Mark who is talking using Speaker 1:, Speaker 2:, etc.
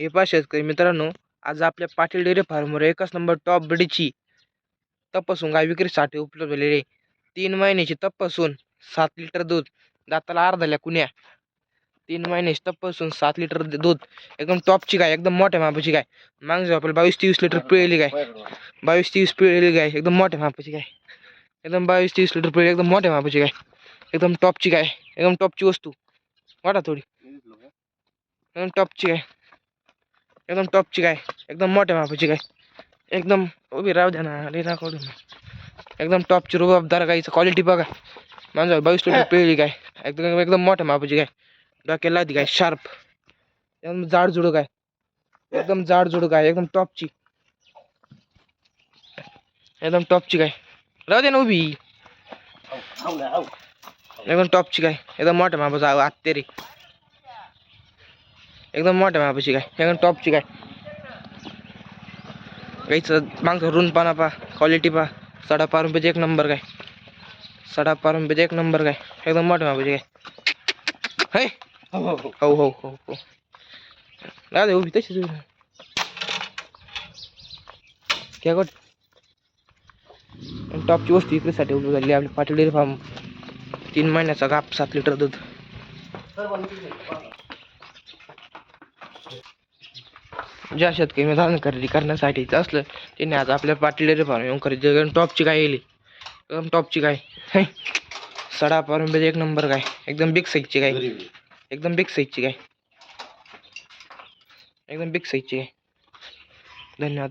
Speaker 1: हे पहा शेतकरी मित्रांनो आज आपल्या पाटील डेअरी फार्मवर एकच नंबर टॉप ब्रीडची तपासून गाय विक्रीसाठी उपलब्ध झालेली तीन महिन्याची तपासून सात लिटर दूध दाताला अर्धाल्या कुण्या. तीन महिन्याची तपासून सात लिटर दूध एकदम टॉपची गाय एकदम मोठ्या मापाची गाय. जाऊ आपल्याला बावीस तेवीस लिटर पिळेली गाय. बावीस तेवीस पिळेली गाय एकदम मोठ्या मापाची गाय. एकदम बावीस तेवीस लिटर पिळेली एकदम मोठ्या मापाची गाय. एकदम टॉपची गाय एकदम टॉपची वस्तू. वाटा थोडी. एकदम टॉपची गाय. एकदम टॉपची गाय एकदम मोठ्या मापाची गाय एकदम उभी राहू द्या ना अरे राखू ना एकदम टॉपची रुबाबदार गायचं क्वालिटी बघा। माझा बावीस लिटर पिळली गाय। एकदम एकदम मोठ्या मापाची गाय डोक्याला लादी गाय शार्प एकदम जाड जुड गाय। एकदम जाड जुड गाय एकदम टॉपची एकदम टॉपची गाय। राहू दे ना उभी। एकदम टॉपची गाय। एकदम मोठ्या मापाचा आत्तेरी एकदम मोठ्या मापाची गाय एकदम टॉपची गाय. गाईचं मागचं रुण पाना पा क्वालिटी पा. सडा पारुंब्याची एक नंबर गाय. सडा पारुंब्याची एक नंबर गाय. एकदम मोठ्या मापाची गाय. है? हो हो हो. हो राहू दे उभी तशीच उभी. काय गोट टॉपची वस्तू विक्रीसाठी उभी झाली. आपली पाटील डेअरी फार्म तीन महिन्याचा गाप सात लिटर दूध. ज्या शेतकरी धारण खरेदी करण्यासाठीच असलं त्यांनी आज आपल्या पाटील फार्म येऊन खरेदी एकदम टॉपची गाय येईल एकदम टॉपची है? सडा पारून एक नंबर गाय एकदम बिग साईजची गाय एकदम बिग साईजची गाय एकदम बिग साईजची गाय धन्यवाद.